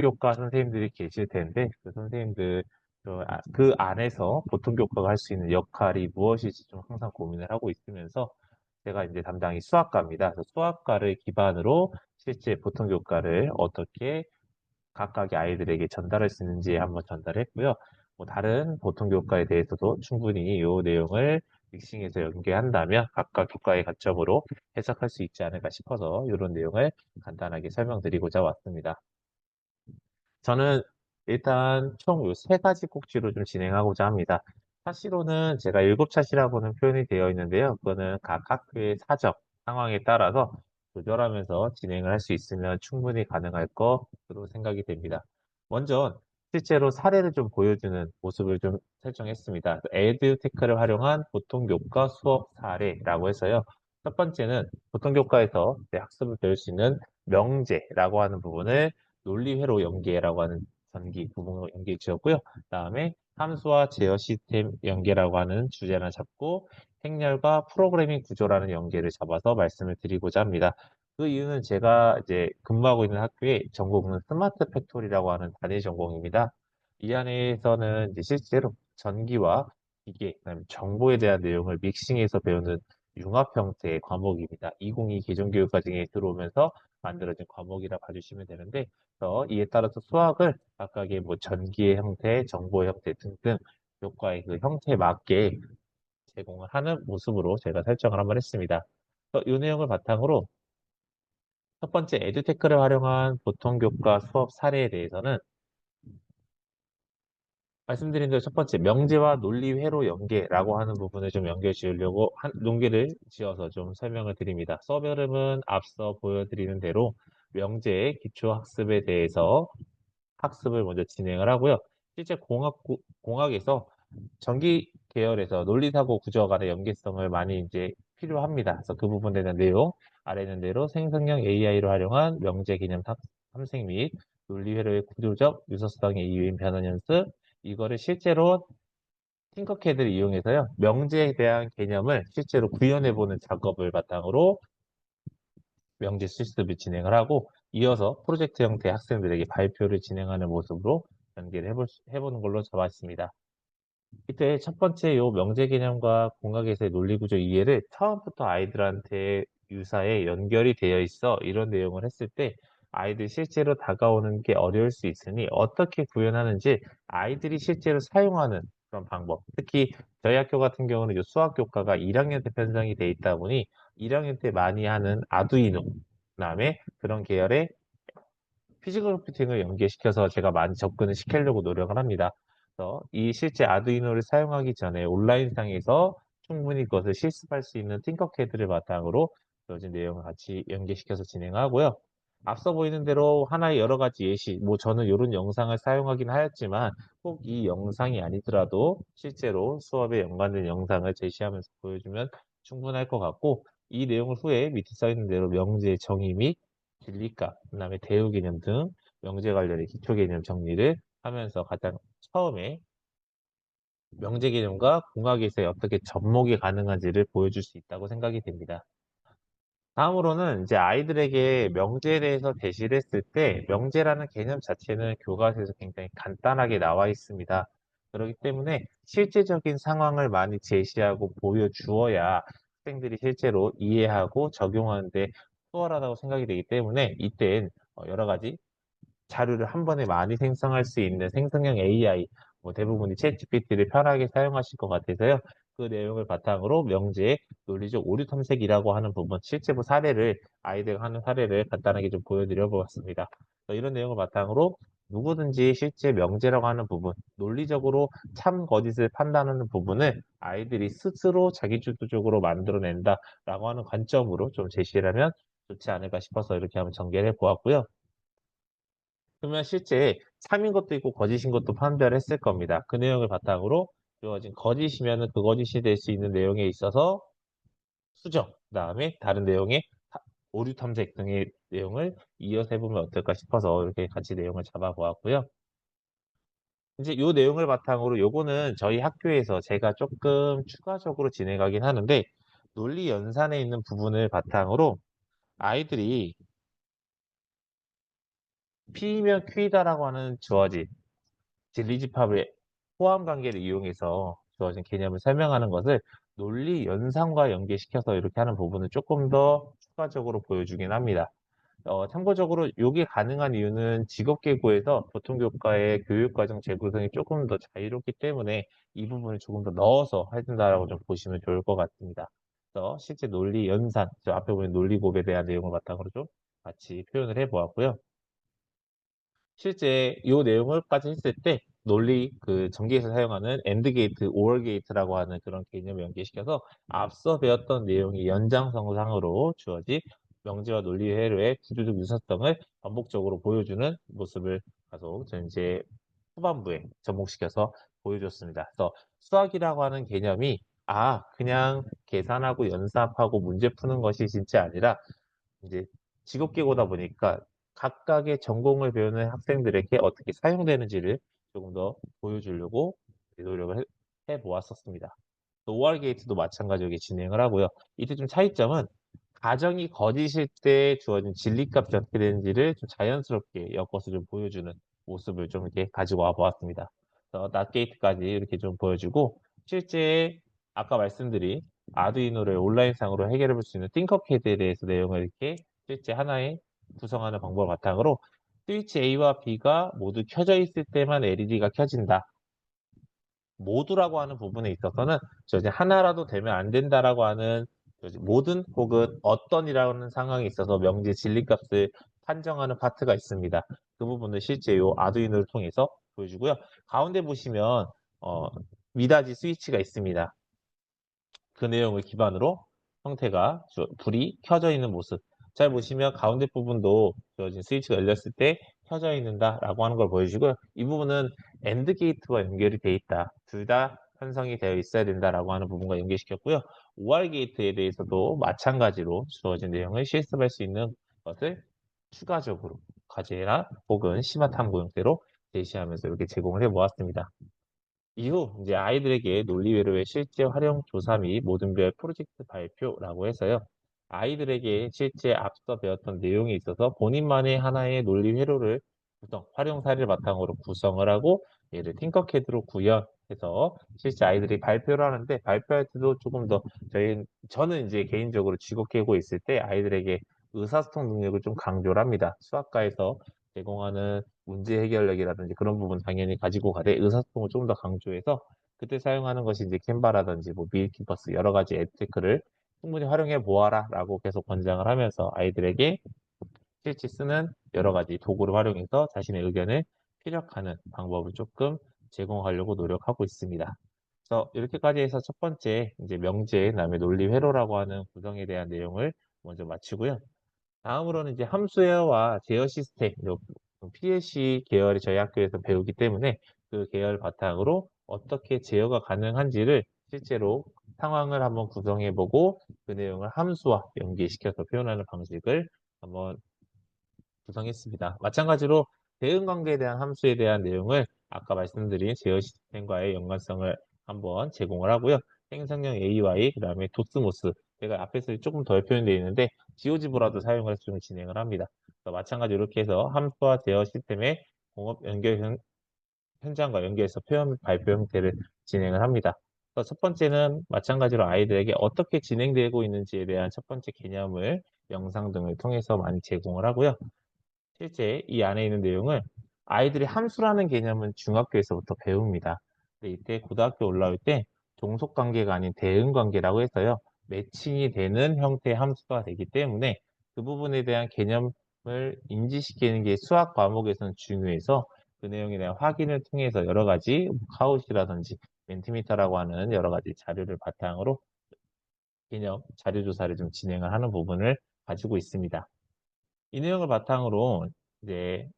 교과 선생님들이 계실 텐데 그 선생님들 그, 아, 그 안에서 보통 교과가 할 수 있는 역할이 무엇일지 좀 항상 고민을 하고 있으면서 제가 이제 담당이 수학과입니다. 수학과를 기반으로 실제 보통 교과를 어떻게 각각의 아이들에게 전달할 수 있는지 한번 전달했고요. 뭐 다른 보통 교과에 대해서도 충분히 이 내용을 믹싱해서 연계한다면 각각 교과의 관점으로 해석할 수 있지 않을까 싶어서 이런 내용을 간단하게 설명드리고자 왔습니다. 저는 일단 총 요 세 가지 꼭지로 좀 진행하고자 합니다. 차시로는 제가 일곱 차시라고는 표현이 되어 있는데요. 그거는 각 학교의 사적 상황에 따라서 조절하면서 진행을 할 수 있으면 충분히 가능할 것으로 생각이 됩니다. 먼저 실제로 사례를 좀 보여주는 모습을 좀 설정했습니다. 에듀테크를 활용한 보통 교과 수업 사례라고 해서요. 첫 번째는 보통 교과에서 학습을 배울 수 있는 명제라고 하는 부분을 논리회로 연계라고 하는 전기 부분으로 연계 지었고요. 그 다음에 함수와 제어 시스템 연계라고 하는 주제나 잡고 행렬과 프로그래밍 구조라는 연계를 잡아서 말씀을 드리고자 합니다. 그 이유는 제가 이제 근무하고 있는 학교의 전공은 스마트 팩토리라고 하는 단일 전공입니다. 이 안에서는 이제 실제로 전기와 기계, 그다음에 정보에 대한 내용을 믹싱해서 배우는 융합 형태의 과목입니다. 2022 개정교육과정에 들어오면서 만들어진 과목이라 봐주시면 되는데 어, 이에 따라서 수학을 각각의 뭐 전기의 형태, 정보의 형태 등등 교과의 그 형태에 맞게 제공을 하는 모습으로 제가 설정을 한번 했습니다. 이 내용을 바탕으로 첫 번째 에듀테크를 활용한 보통 교과 수업 사례에 대해서는 말씀드린 대로 첫 번째 명제와 논리 회로 연계라고 하는 부분을 좀 연결 지으려고 한 논계를 지어서 좀 설명을 드립니다. 수업 흐름은 앞서 보여드리는 대로 명제의 기초학습에 대해서 학습을 먼저 진행을 하고요. 실제 공학, 공학에서 전기 계열에서 논리사고 구조 간의 연계성을 많이 이제 필요합니다. 그래서 그 부분에 대한 내용, 아래 있는 대로 생성형 AI로 활용한 명제 개념 탐색 및 논리 회로의 구조적 유서성의 이유인 변환 연습, 이거를 실제로 팅커캐드를 이용해서요. 명제에 대한 개념을 실제로 구현해보는 작업을 바탕으로 명제 실습을 진행을 하고 이어서 프로젝트 형태 학생들에게 발표를 진행하는 모습으로 연계를 해볼, 해보는 걸로 잡았습니다. 이때 첫 번째 요 명제 개념과 공학에서의 논리구조 이해를 처음부터 아이들한테 유사에 연결이 되어 있어 이런 내용을 했을 때 아이들이 실제로 다가오는 게 어려울 수 있으니 어떻게 구현하는지 아이들이 실제로 사용하는 그런 방법 특히 저희 학교 같은 경우는 이 수학 교과가 1학년 때 편성이 돼 있다 보니 1학년 때 많이 하는 아두이노 그다음에 그런 계열의 피지컬 컴퓨팅을 연계시켜서 제가 많이 접근을 시키려고 노력을 합니다. 그래서 이 실제 아두이노를 사용하기 전에 온라인상에서 충분히 그것을 실습할 수 있는 팅커캐드를 바탕으로 주어진 내용을 같이 연계시켜서 진행하고요. 앞서 보이는 대로 하나의 여러 가지 예시, 뭐 저는 이런 영상을 사용하긴 하였지만 꼭 이 영상이 아니더라도 실제로 수업에 연관된 영상을 제시하면서 보여주면 충분할 것 같고 이 내용을 후에 밑에 써 있는 대로 명제 정의 및 진리값, 그 다음에 대우 개념 등 명제 관련의 기초 개념 정리를 하면서 가장 처음에 명제 개념과 공학에서 어떻게 접목이 가능한지를 보여줄 수 있다고 생각이 됩니다. 다음으로는 이제 아이들에게 명제에 대해서 제시를 했을 때 명제라는 개념 자체는 교과서에서 굉장히 간단하게 나와 있습니다. 그렇기 때문에 실제적인 상황을 많이 제시하고 보여주어야 학생들이 실제로 이해하고 적용하는데 수월하다고 생각이 되기 때문에 이땐 어, 여러 가지 자료를 한 번에 많이 생성할 수 있는 생성형 AI 뭐 대부분이 챗 GPT를 편하게 사용하실 것 같아서요. 그 내용을 바탕으로 명제의 논리적 오류 탐색이라고 하는 부분, 실제 뭐 사례를 아이들과 하는 사례를 간단하게 좀 보여드려 보았습니다. 이런 내용을 바탕으로 누구든지 실제 명제라고 하는 부분, 논리적으로 참 거짓을 판단하는 부분을 아이들이 스스로 자기주도적으로 만들어낸다라고 하는 관점으로 좀 제시를 하면 좋지 않을까 싶어서 이렇게 한번 전개를 해 보았고요. 그러면 실제 참인 것도 있고 거짓인 것도 판별을 했을 겁니다. 그 내용을 바탕으로 주어진 거짓이면 그 거짓이 될 수 있는 내용에 있어서 수정, 그 다음에 다른 내용의 오류 탐색 등의 내용을 이어서 해보면 어떨까 싶어서 이렇게 같이 내용을 잡아보았고요. 이제 이 내용을 바탕으로 요거는 저희 학교에서 제가 조금 추가적으로 진행하긴 하는데 논리 연산에 있는 부분을 바탕으로 아이들이 P이면 Q이다라고 하는 주어진 진리집합의 호환 관계를 이용해서 주어진 개념을 설명하는 것을 논리 연산과 연계시켜서 이렇게 하는 부분을 조금 더 추가적으로 보여주긴 합니다. 어, 참고적으로 이게 가능한 이유는 직업계고에서 보통교과의 교육과정 재구성이 조금 더 자유롭기 때문에 이 부분을 조금 더 넣어서 해준다라고 좀 보시면 좋을 것 같습니다. 그래서 실제 논리 연산, 저 앞에 보면 논리곱에 대한 내용을 바탕으로 좀 같이 표현을 해보았고요. 실제 이 내용을까지 했을 때 논리 그 전기에서 사용하는 AND 게이트, OR 게이트라고 하는 그런 개념을 연계시켜서 앞서 배웠던 내용이 연장성상으로 주어진 명제와 논리 회로의 구조적 유사성을 반복적으로 보여주는 모습을 가속 전 이제 후반부에 접목시켜서 보여줬습니다. 그래서 수학이라고 하는 개념이 아 그냥 계산하고 연습하고 문제 푸는 것이 진짜 아니라 이제 직업계고다 보니까 각각의 전공을 배우는 학생들에게 어떻게 사용되는지를 조금 더 보여주려고 노력을 해, 해 보았었습니다. OR 게이트도 마찬가지로 진행을 하고요. 이때 좀 차이점은 가정이 거짓일 때 주어진 진리값이 어떻게 되는지를 좀 자연스럽게 엮어서 좀 보여주는 모습을 좀 이렇게 가지고 와 보았습니다. 낫 게이트까지 이렇게 좀 보여주고 실제 아까 말씀드린 아두이노를 온라인상으로 해결해 볼 수 있는 띵커패드에 대해서 내용을 이렇게 실제 하나의 구성하는 방법을 바탕으로 스위치 A와 B가 모두 켜져 있을 때만 LED가 켜진다. 모두라고 하는 부분에 있어서는 저 이제 하나라도 되면 안 된다라고 하는 모든 혹은 어떤이라는 상황에 있어서 명제 진리값을 판정하는 파트가 있습니다. 그 부분을 실제 요 아두이노를 통해서 보여주고요. 가운데 보시면 어, 미다지 스위치가 있습니다. 그 내용을 기반으로 형태가 불이 켜져 있는 모습 잘 보시면 가운데 부분도 주어진 스위치가 열렸을 때 켜져 있는다라고 하는 걸 보여주고요. 이 부분은 AND 게이트와 연결이 되어 있다. 둘 다 편성이 되어 있어야 된다라고 하는 부분과 연결시켰고요. OR 게이트에 대해서도 마찬가지로 주어진 내용을 실습할 수 있는 것을 추가적으로 과제나 혹은 심화 탐구 형태로 제시하면서 이렇게 제공을 해 보았습니다. 이후 이제 아이들에게 논리회로의 실제 활용 조사 및 모든별 프로젝트 발표라고 해서요. 아이들에게 실제 앞서 배웠던 내용에 있어서 본인만의 하나의 논리 회로를 구성, 활용 사례를 바탕으로 구성을 하고 얘를 팅커캐드로 구현해서 실제 아이들이 발표를 하는데 발표할 때도 조금 더 저희 저는 이제 개인적으로 직업계 고 있을 때 아이들에게 의사소통 능력을 좀 강조를 합니다. 수학과에서 제공하는 문제 해결력이라든지 그런 부분 당연히 가지고 가되 의사소통을 좀더 강조해서 그때 사용하는 것이 이제 캔바라든지 뭐 밀키버스 여러 가지 앱테크를 충분히 활용해 보아라 라고 계속 권장을 하면서 아이들에게 실제 쓰는 여러 가지 도구를 활용해서 자신의 의견을 피력하는 방법을 조금 제공하려고 노력하고 있습니다. 그래서 이렇게까지 해서 첫 번째 이제 명제, 그다음에 논리 회로라고 하는 구성에 대한 내용을 먼저 마치고요. 다음으로는 이제 함수웨어와 제어 시스템, PLC 계열이 저희 학교에서 배우기 때문에 그 계열 바탕으로 어떻게 제어가 가능한지를 실제로 상황을 한번 구성해보고 그 내용을 함수와 연계시켜서 표현하는 방식을 한번 구성했습니다. 마찬가지로 대응 관계에 대한 함수에 대한 내용을 아까 말씀드린 제어 시스템과의 연관성을 한번 제공을 하고요. 생성형 AY, 그 다음에 도스모스, 제가 앞에서 조금 덜 표현되어 있는데 GeoGeb라도 사용을 해서 좀 진행을 합니다. 마찬가지로 이렇게 해서 함수와 제어 시스템의 공업 연결 현, 현장과 연결해서 표현 발표 형태를 진행을 합니다. 첫 번째는 마찬가지로 아이들에게 어떻게 진행되고 있는지에 대한 첫 번째 개념을 영상 등을 통해서 많이 제공을 하고요. 실제 이 안에 있는 내용을 아이들이 함수라는 개념은 중학교에서부터 배웁니다. 근데 이때 고등학교 올라올 때 종속 관계가 아닌 대응 관계라고 해서요. 매칭이 되는 형태의 함수가 되기 때문에 그 부분에 대한 개념을 인지시키는 게 수학 과목에서는 중요해서 그 내용에 대한 확인을 통해서 여러 가지 카웃이라든지 멘티미터라고 하는 여러 가지 자료를 바탕으로 개념 자료 조사를 좀 진행을 하는 부분을 가지고 있습니다. 이 내용을 바탕으로 이제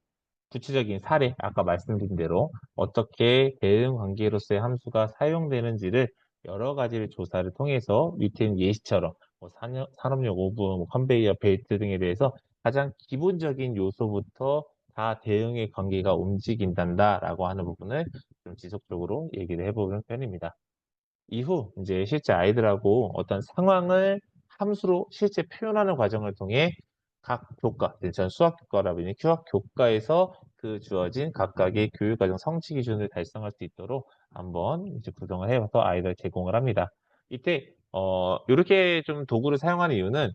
구체적인 사례, 아까 말씀드린 대로 어떻게 대응 관계로서의 함수가 사용되는지를 여러 가지를 조사를 통해서 밑에 있는 예시처럼 뭐 산업, 산업용 오븐, 뭐 컨베이어 벨트 등에 대해서 가장 기본적인 요소부터 다 대응의 관계가 움직인단다라고 하는 부분을 좀 지속적으로 얘기를 해보는 편입니다. 이후 이제 실제 아이들하고 어떤 상황을 함수로 실제 표현하는 과정을 통해 각 교과, 전 수학 교과라 보니 수학 교과에서 그 주어진 각각의 교육과정 성취 기준을 달성할 수 있도록 한번 이제 구성을 해서 아이들 제공을 합니다. 이때 어 요렇게 좀 도구를 사용하는 이유는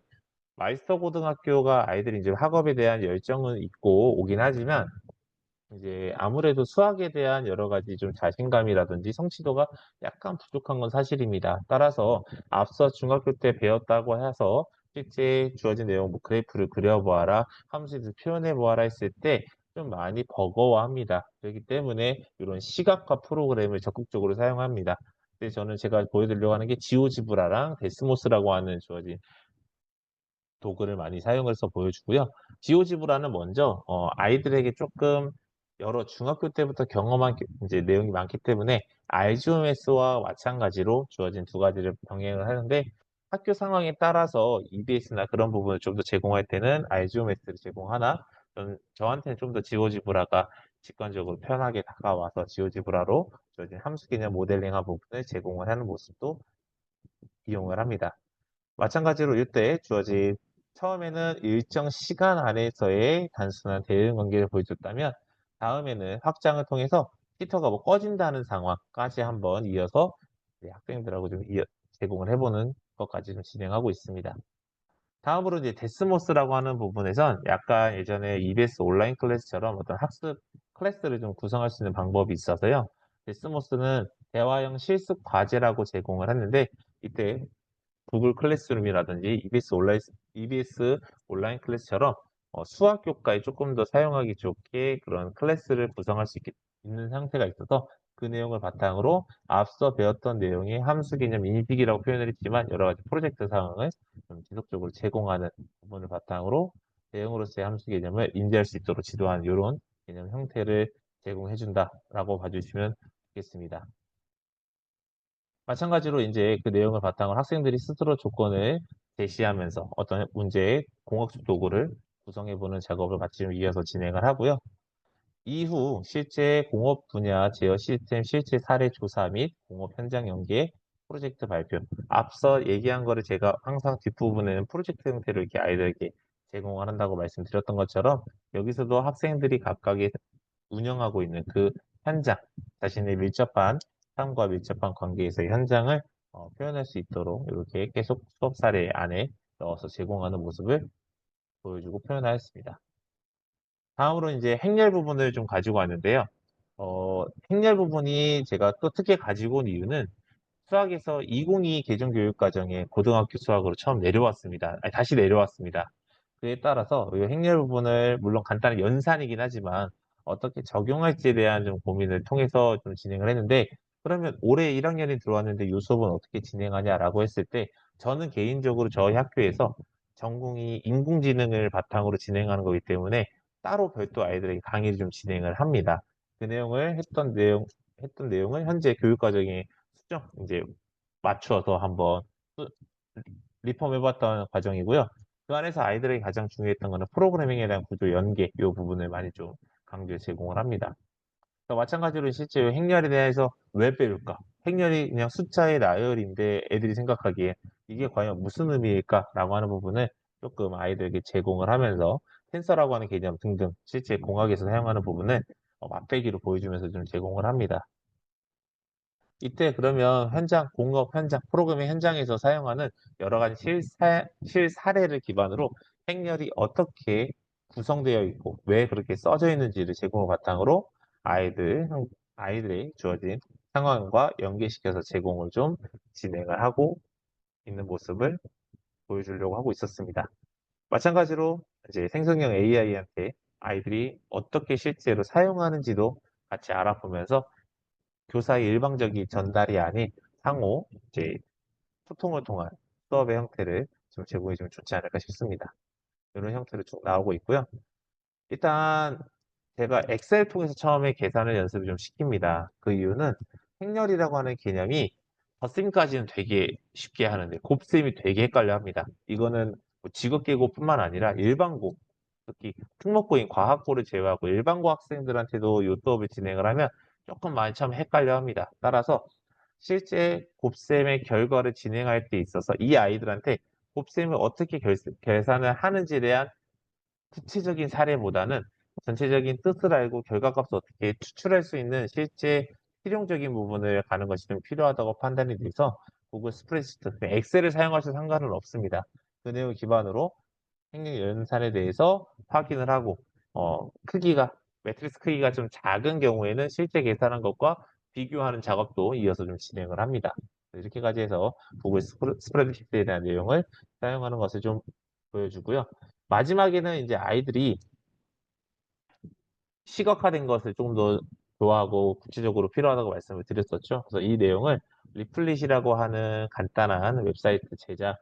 마이스터 고등학교가 아이들이 이제 학업에 대한 열정은 있고 오긴 하지만 이제 아무래도 수학에 대한 여러 가지 좀 자신감이라든지 성취도가 약간 부족한 건 사실입니다. 따라서 앞서 중학교 때 배웠다고 해서 실제 주어진 내용 뭐 그래프를 그려보아라, 함수에서 표현해보아라 했을 때 좀 많이 버거워합니다. 그렇기 때문에 이런 시각화 프로그램을 적극적으로 사용합니다. 근데 저는 제가 보여드리려고 하는 게 지오지브라랑 데스모스라고 하는 주어진 도구를 많이 사용을 해서 보여주고요. 지오지브라는 먼저 어, 아이들에게 조금 여러 중학교 때부터 경험한 이제 내용이 많기 때문에 알지오메스와 마찬가지로 주어진 두 가지를 병행을 하는데 학교 상황에 따라서 EBS나 그런 부분을 좀 더 제공할 때는 알지오메스를 제공하나 저한테는 좀 더 지오지브라가 직관적으로 편하게 다가와서 지오지브라로 주어진 함수 개념 모델링한 부분을 제공을 하는 모습도 이용을 합니다. 마찬가지로 이때 주어진 처음에는 일정 시간 안에서의 단순한 대응 관계를 보여줬다면 다음에는 확장을 통해서 히터가 뭐 꺼진다는 상황까지 한번 이어서 학생들하고 좀 제공을 해보는 것까지 좀 진행하고 있습니다. 다음으로 이제 데스모스라고 하는 부분에선 약간 예전에 EBS 온라인 클래스처럼 어떤 학습 클래스를 좀 구성할 수 있는 방법이 있어서요. 데스모스는 대화형 실습 과제라고 제공을 했는데 이때 구글 클래스룸이라든지 EBS 온라인, EBS 온라인 클래스처럼 어, 수학 교과에 조금 더 사용하기 좋게 그런 클래스를 구성할 수 있, 있는 상태가 있어서 그 내용을 바탕으로 앞서 배웠던 내용의 함수 개념 인식이라고 표현을 했지만 여러 가지 프로젝트 상황을 좀 지속적으로 제공하는 부분을 바탕으로 대응으로서의 함수 개념을 인지할 수 있도록 지도하는 이런 개념 형태를 제공해 준다라고 봐주시면 좋겠습니다. 마찬가지로 이제 그 내용을 바탕으로 학생들이 스스로 조건을 제시하면서 어떤 문제의 공학적 도구를 구성해보는 작업을 같이 이어서 진행을 하고요. 이후 실제 공업 분야 제어 시스템 실제 사례 조사 및 공업 현장 연계 프로젝트 발표. 앞서 얘기한 거를 제가 항상 뒷부분에는 프로젝트 형태로 이렇게 아이들에게 제공을 한다고 말씀드렸던 것처럼 여기서도 학생들이 각각의 운영하고 있는 그 현장, 자신의 밀접한 삶과 밀접한 관계에서의 현장을 어, 표현할 수 있도록 이렇게 계속 수업 사례 안에 넣어서 제공하는 모습을 보여주고 표현하였습니다. 다음으로 이제 행렬 부분을 좀 가지고 왔는데요. 어, 행렬 부분이 제가 또 특히 가지고 온 이유는 수학에서 2022 개정 교육 과정에 고등학교 수학으로 처음 내려왔습니다. 아니, 다시 내려왔습니다. 그에 따라서 이 행렬 부분을 물론 간단한 연산이긴 하지만 어떻게 적용할지에 대한 좀 고민을 통해서 좀 진행을 했는데 그러면 올해 1학년이 들어왔는데 이 수업은 어떻게 진행하냐라고 했을 때 저는 개인적으로 저희 학교에서 전공이 인공지능을 바탕으로 진행하는 거기 때문에 따로 별도 아이들에게 강의를 좀 진행을 합니다. 그 내용을 했던 내용 했던 내용을 현재 교육과정에 수정 이제 맞추어서 한번 리폼해봤던 과정이고요. 그 안에서 아이들에게 가장 중요했던 것은 프로그래밍에 대한 구조 연계 이 부분을 많이 좀 강조해 제공을 합니다. 마찬가지로 실제 행렬에 대해서 왜 빼올까? 행렬이 그냥 숫자의 나열인데 애들이 생각하기에 이게 과연 무슨 의미일까? 라고 하는 부분을 조금 아이들에게 제공을 하면서 텐서라고 하는 개념 등등 실제 공학에서 사용하는 부분을 어, 맛배기로 보여주면서 좀 제공을 합니다. 이때 그러면 현장, 공업 현장, 프로그래밍 현장에서 사용하는 여러 가지 실사, 실사례를 기반으로 행렬이 어떻게 구성되어 있고 왜 그렇게 써져 있는지를 제공을 바탕으로 아이들, 아이들의 주어진 상황과 연계시켜서 제공을 좀 진행을 하고 있는 모습을 보여주려고 하고 있었습니다. 마찬가지로 이제 생성형 AI한테 아이들이 어떻게 실제로 사용하는지도 같이 알아보면서 교사의 일방적인 전달이 아닌 상호 이제 소통을 통한 수업의 형태를 좀 제공해 주면 좋지 않을까 싶습니다. 이런 형태로 쭉 나오고 있고요. 일단 제가 엑셀 통해서 처음에 계산을 연습을 좀 시킵니다. 그 이유는 행렬이라고 하는 개념이 덧셈까지는 되게 쉽게 하는데 곱셈이 되게 헷갈려 합니다. 이거는 뭐 직업계고뿐만 아니라 일반고, 특히 특목고인 과학고를 제외하고 일반고 학생들한테도 요 수업을 진행을 하면 조금 많이 참 헷갈려 합니다. 따라서 실제 곱셈의 결과를 진행할 때 있어서 이 아이들한테 곱셈을 어떻게 결, 계산을 하는지에 대한 구체적인 사례보다는 전체적인 뜻을 알고 결과값을 어떻게 추출할 수 있는 실제 실용적인 부분을 가는 것이 좀 필요하다고 판단이 돼서 구글 스프레드시트, 그 엑셀을 사용하셔도 상관은 없습니다. 그 내용 기반으로 행령 연산에 대해서 확인을 하고 어, 크기가 매트리스 크기가 좀 작은 경우에는 실제 계산한 것과 비교하는 작업도 이어서 좀 진행을 합니다. 이렇게까지 해서 구글 스프레드시트에 대한 내용을 사용하는 것을 좀 보여주고요. 마지막에는 이제 아이들이 시각화된 것을 조금 더 좋아하고 구체적으로 필요하다고 말씀을 드렸었죠. 그래서 이 내용을 리플릿이라고 하는 간단한 웹사이트 제작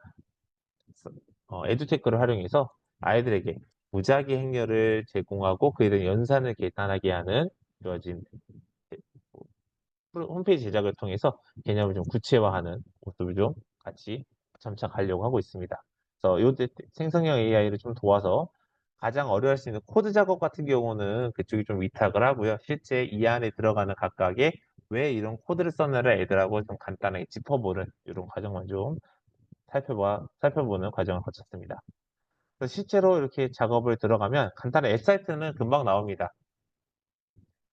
어, 에듀테크를 활용해서 아이들에게 무작위 행렬을 제공하고 그에 대한 연산을 계산하게 하는 이루어진 홈페이지 제작을 통해서 개념을 좀 구체화하는 모습을 좀 같이 점차 가려고 하고 있습니다. 그래서 요 생성형 AI를 좀 도와서 가장 어려워할 수 있는 코드 작업 같은 경우는 그쪽이 좀 위탁을 하고요. 실제 이 안에 들어가는 각각의 왜 이런 코드를 썼느라 애들하고 좀 간단하게 짚어보는 이런 과정만 좀 살펴봐, 살펴보는 과정을 거쳤습니다. 실제로 이렇게 작업을 들어가면 간단한 앱사이트는 금방 나옵니다.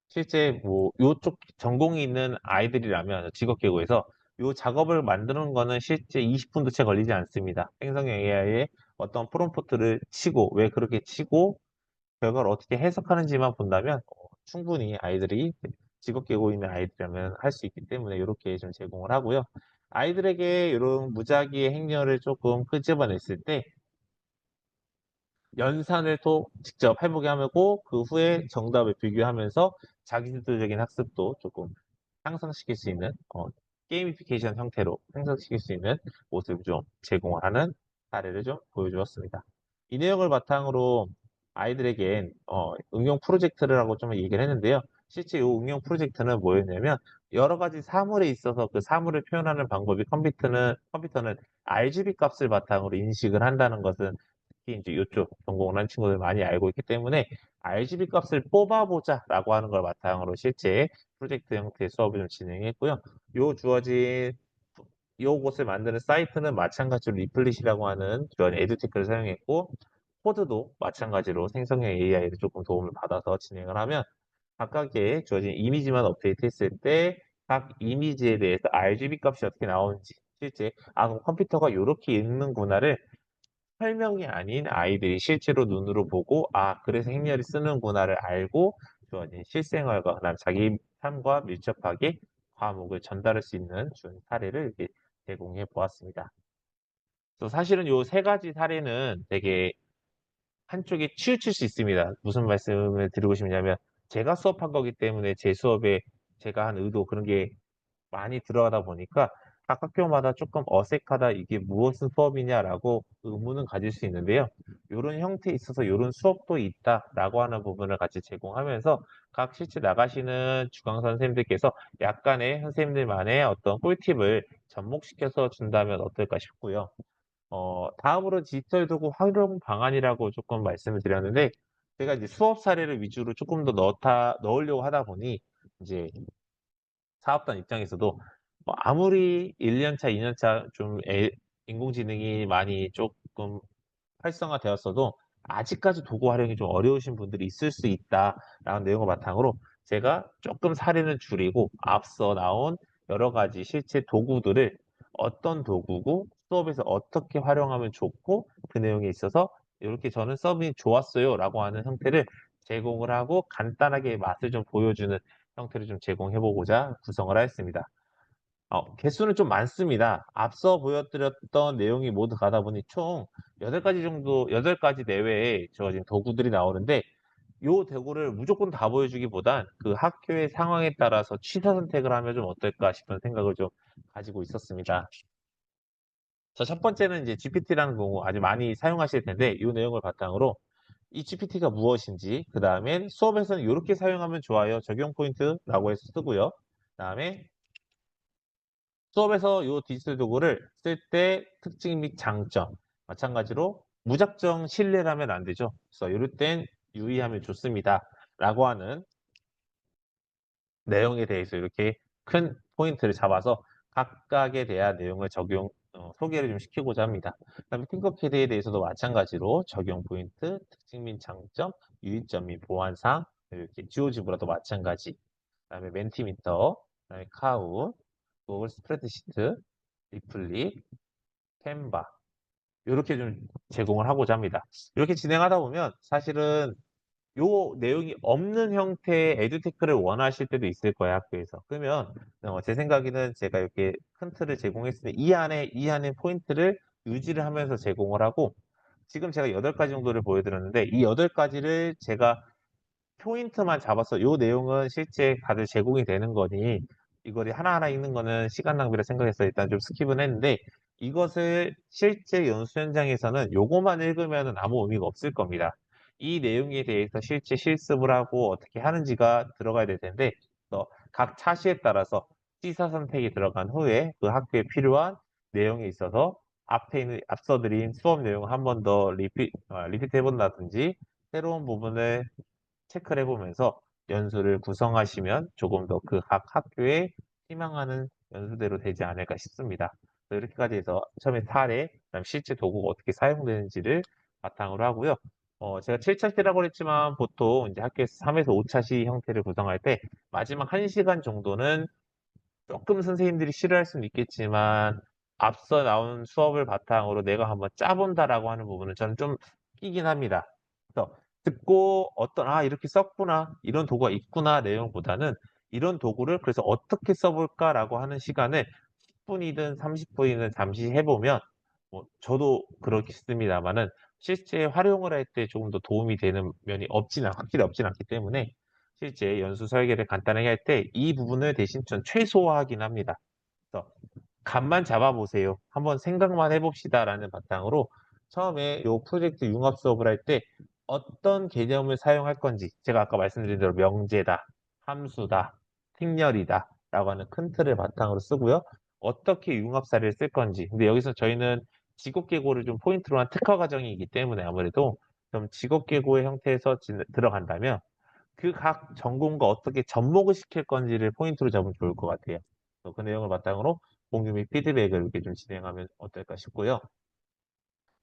실제 뭐 요쪽 전공이 있는 아이들이라면 직업계고에서 요 작업을 만드는 거는 실제 20분도 채 걸리지 않습니다. 생성형 AI에 어떤 프롬프트를 치고 왜 그렇게 치고 결과를 어떻게 해석하는지만 본다면 어, 충분히 아이들이 직업계고 있는 아이들이라면 할 수 있기 때문에 이렇게 좀 제공을 하고요. 아이들에게 이런 무작위의 행렬을 조금 끄집어냈을 때 연산을 또 직접 해보게 하고 그 후에 정답을 비교하면서 자기주도적인 학습도 조금 향상시킬 수 있는 어, 게이미피케이션 형태로 향상시킬 수 있는 모습을 좀 제공을 하는 사례를 좀 보여주었습니다. 이 내용을 바탕으로 아이들에겐 어, 응용 프로젝트를 하고 좀 얘기를 했는데요. 실제 이 응용 프로젝트는 뭐였냐면 여러 가지 사물에 있어서 그 사물을 표현하는 방법이 컴퓨터는 컴퓨터는 RGB 값을 바탕으로 인식을 한다는 것은 특히 이제 이쪽 전공을 한 친구들 많이 알고 있기 때문에 RGB 값을 뽑아보자라고 하는 걸 바탕으로 실제 프로젝트 형태의 수업을 좀 진행했고요. 요 주어진 요것을 만드는 사이트는 마찬가지로 리플릿이라고 하는 그런 에듀테크를 사용했고 코드도 마찬가지로 생성형 AI를 조금 도움을 받아서 진행을 하면 각각의 주어진 이미지만 업데이트 했을 때 각 이미지에 대해서 RGB 값이 어떻게 나오는지 실제 아 그럼 컴퓨터가 이렇게 읽는구나를 설명이 아닌 아이들이 실제로 눈으로 보고 아 그래서 행렬이 쓰는구나를 알고 주어진 실생활과 그다음 자기 삶과 밀접하게 과목을 전달할 수 있는 준 사례를 이렇게 제공해 보았습니다. 그래서 사실은 이 세 가지 사례는 되게 한쪽에 치우칠 수 있습니다. 무슨 말씀을 드리고 싶냐면 제가 수업한 거기 때문에 제 수업에 제가 한 의도 그런 게 많이 들어가다 보니까 각 학교마다 조금 어색하다 이게 무엇은 수업이냐라고 의문은 가질 수 있는데요. 이런 형태에 있어서 이런 수업도 있다라고 하는 부분을 같이 제공하면서 각 실제 나가시는 주강 선생님들께서 약간의 선생님들만의 어떤 꿀팁을 접목시켜서 준다면 어떨까 싶고요. 어, 다음으로 디지털 도구 활용 방안이라고 조금 말씀을 드렸는데 제가 이제 수업 사례를 위주로 조금 더 넣다, 넣으려고 하다 보니 이제 사업단 입장에서도 뭐 아무리 1년차, 2년차 좀 애, 인공지능이 많이 조금 활성화되었어도 아직까지 도구 활용이 좀 어려우신 분들이 있을 수 있다라는 내용을 바탕으로 제가 조금 사례는 줄이고 앞서 나온 여러 가지 실제 도구들을 어떤 도구고 수업에서 어떻게 활용하면 좋고 그 내용에 있어서 이렇게 저는 서빙이 좋았어요 라고 하는 형태를 제공을 하고 간단하게 맛을 좀 보여주는 형태를 좀 제공해 보고자 구성을 하였습니다. 어, 개수는 좀 많습니다. 앞서 보여드렸던 내용이 모두 가다 보니 총 8가지 정도, 8가지 내외의 저진 도구들이 나오는데 요 도구를 무조건 다 보여주기보단 그 학교의 상황에 따라서 취사 선택을 하면 좀 어떨까 싶은 생각을 좀 가지고 있었습니다. 자, 첫 번째는 이제 GPT라는 경우 아주 많이 사용하실 텐데 이 내용을 바탕으로 이 GPT가 무엇인지 그 다음에 수업에서는 이렇게 사용하면 좋아요. 적용 포인트라고 해서 쓰고요. 그 다음에 수업에서 이 디지털 도구를 쓸 때 특징 및 장점 마찬가지로 무작정 신뢰라면 안 되죠. 그래서 이럴 땐 유의하면 좋습니다. 라고 하는 내용에 대해서 이렇게 큰 포인트를 잡아서 각각에 대한 내용을 적용 어, 소개를 좀 시키고자 합니다. 그다음에 팅커캐드에 대해서도 마찬가지로 적용 포인트, 특징 및 장점, 유의점 및 보완사항, 이렇게 지오지브라도 마찬가지. 그다음에 멘티미터, 그다음에 카우, 구글 스프레드시트, 리플릿, 캔바 이렇게 좀 제공을 하고자 합니다. 이렇게 진행하다 보면 사실은 요 내용이 없는 형태의 에듀테크를 원하실 때도 있을 거예요, 학교에서. 그러면 어, 제 생각에는 제가 이렇게 큰 틀을 제공했으니 이 안에 이 안에 포인트를 유지를 하면서 제공을 하고 지금 제가 8가지 정도를 보여드렸는데 이 8가지를 제가 포인트만 잡아서 요 내용은 실제 다들 제공이 되는 거니 이거를 하나하나 읽는 거는 시간 낭비라 생각해서 일단 좀 스킵은 했는데 이것을 실제 연수 현장에서는 요거만 읽으면 아무 의미가 없을 겁니다. 이 내용에 대해서 실제 실습을 하고 어떻게 하는지가 들어가야 될 텐데 어, 각 차시에 따라서 시사 선택이 들어간 후에 그 학교에 필요한 내용에 있어서 앞에 있는 앞서 드린 수업 내용을 한번 더 리피, 어, 리피트 해본다든지 새로운 부분을 체크를 해보면서 연수를 구성하시면 조금 더 그 각 학교에 희망하는 연수대로 되지 않을까 싶습니다. 이렇게까지 해서 처음에 사례, 그다음 실제 도구가 어떻게 사용되는지를 바탕으로 하고요. 어, 제가 7차시라고 했지만 보통 이제 학교에서 3에서 5차시 형태를 구성할 때 마지막 1시간 정도는 조금 선생님들이 싫어할 수는 있겠지만 앞서 나온 수업을 바탕으로 내가 한번 짜본다라고 하는 부분은 저는 좀 끼긴 합니다. 그래서 듣고 어떤 아 이렇게 썼구나 이런 도구가 있구나 내용보다는 이런 도구를 그래서 어떻게 써볼까라고 하는 시간을 10분이든 30분이든 잠시 해보면 뭐 저도 그렇겠습니다만은 실제 활용을 할 때 조금 더 도움이 되는 면이 없지는 확실히 없지는 않기 때문에 실제 연수 설계를 간단하게 할 때 이 부분을 대신 전 최소화하긴 합니다. 그래서 감만 잡아보세요. 한번 생각만 해봅시다라는 바탕으로 처음에 이 프로젝트 융합 수업을 할 때 어떤 개념을 사용할 건지 제가 아까 말씀드린 대로 명제다, 함수다, 특렬이다 라고 하는 큰 틀을 바탕으로 쓰고요. 어떻게 융합사를 쓸 건지 근데 여기서 저희는 직업계고를 좀 포인트로 한 특화 과정이기 때문에 아무래도 좀 직업계고의 형태에서 진- 들어간다면 그 각 전공과 어떻게 접목을 시킬 건지를 포인트로 잡으면 좋을 것 같아요. 그 내용을 바탕으로 공유 및 피드백을 이렇게 좀 진행하면 어떨까 싶고요.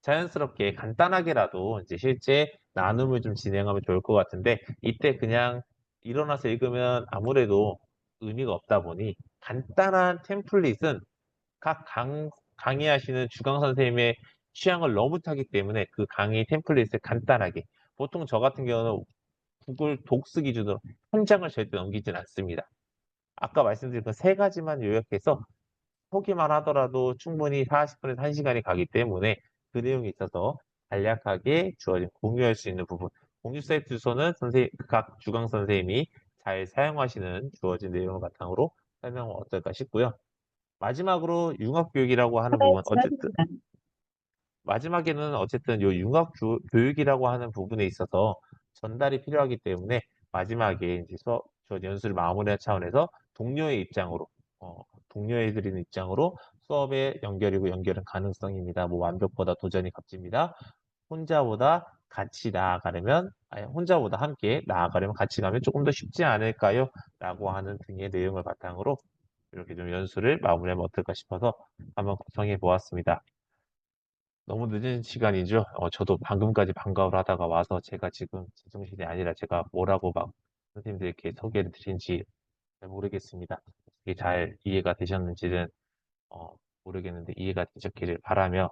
자연스럽게 간단하게라도 이제 실제 나눔을 좀 진행하면 좋을 것 같은데 이때 그냥 일어나서 읽으면 아무래도 의미가 없다 보니 간단한 템플릿은 각 강, 강의하시는 주강 선생님의 취향을 너무 타기 때문에 그 강의 템플릿을 간단하게 보통 저 같은 경우는 구글 독스 기준으로 한 장을 절대 넘기진 않습니다. 아까 말씀드린 그 세 가지만 요약해서 보기만 하더라도 충분히 40분에서 1시간이 가기 때문에 그 내용에 있어서 간략하게 주어진 공유할 수 있는 부분 공유 사이트 주소는 선생님 각 주강 선생님이 잘 사용하시는 주어진 내용을 바탕으로 설명은 어떨까 싶고요. 마지막으로 융합교육이라고 하는 부분 어쨌든 마지막에는 어쨌든 요 융합 교, 교육이라고 하는 부분에 있어서 전달이 필요하기 때문에 마지막에 이제 수업 저 연수를 마무리할 차원에서 동료의 입장으로 어, 동료애 드리는 입장으로 수업의 연결이고 연결은 가능성입니다. 뭐 완벽보다 도전이 값집니다. 혼자보다 같이 나아가려면 아니 혼자보다 함께 나아가려면 같이 가면 조금 더 쉽지 않을까요? 라고 하는 등의 내용을 바탕으로 이렇게 좀 연수를 마무리하면 어떨까 싶어서 한번 구성해 보았습니다. 너무 늦은 시간이죠. 어, 저도 방금까지 방과후를 하다가 와서 제가 지금 제정신이 아니라 제가 뭐라고 막 선생님들께 소개를 드린지 잘 모르겠습니다. 잘 이해가 되셨는지는 어, 모르겠는데 이해가 되셨기를 바라며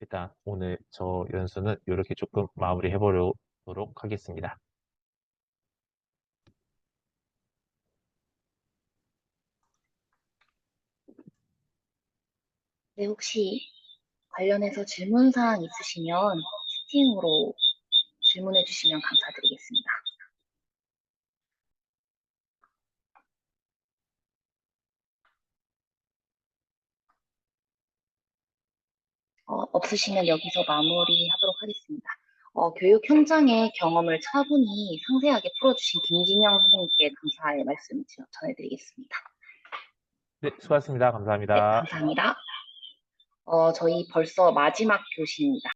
일단 오늘 저 연수는 이렇게 조금 마무리 해 보도록 하겠습니다. 네, 혹시 관련해서 질문사항 있으시면 채팅으로 질문해 주시면 감사드리겠습니다. 어, 없으시면 여기서 마무리하도록 하겠습니다. 어, 교육 현장의 경험을 차분히 상세하게 풀어주신 김진영 선생님께 감사의 말씀 전해드리겠습니다. 네, 수고하셨습니다. 네, 감사합니다. 감사합니다. 어, 저희 벌써 마지막 교시입니다.